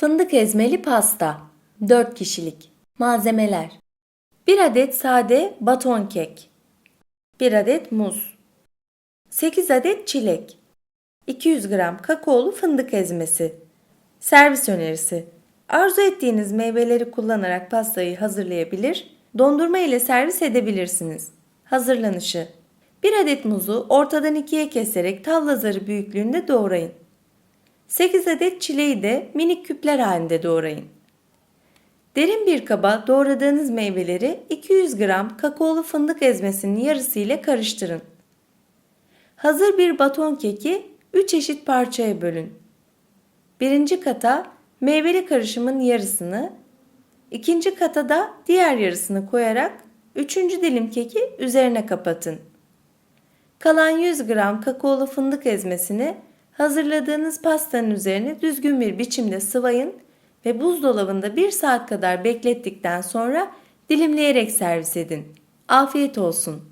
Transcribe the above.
Fındık ezmeli pasta. 4 kişilik. Malzemeler. 1 adet sade baton kek. 1 adet muz. 8 adet çilek. 200 gram kakaolu fındık ezmesi. Servis önerisi. Arzu ettiğiniz meyveleri kullanarak pastayı hazırlayabilir, dondurma ile servis edebilirsiniz. Hazırlanışı. 1 adet muzu ortadan ikiye keserek tavla zarı büyüklüğünde doğrayın. 8 adet çileği de minik küpler halinde doğrayın. Derin bir kaba doğradığınız meyveleri 200 gram kakaolu fındık ezmesinin yarısı ile karıştırın. Hazır bir baton keki 3 eşit parçaya bölün. Birinci kata meyveli karışımın yarısını, ikinci kata da diğer yarısını koyarak üçüncü dilim keki üzerine kapatın. Kalan 100 gram kakaolu fındık ezmesini hazırladığınız pastanın üzerine düzgün bir biçimde sıvayın ve buzdolabında 1 saat kadar beklettikten sonra dilimleyerek servis edin. Afiyet olsun.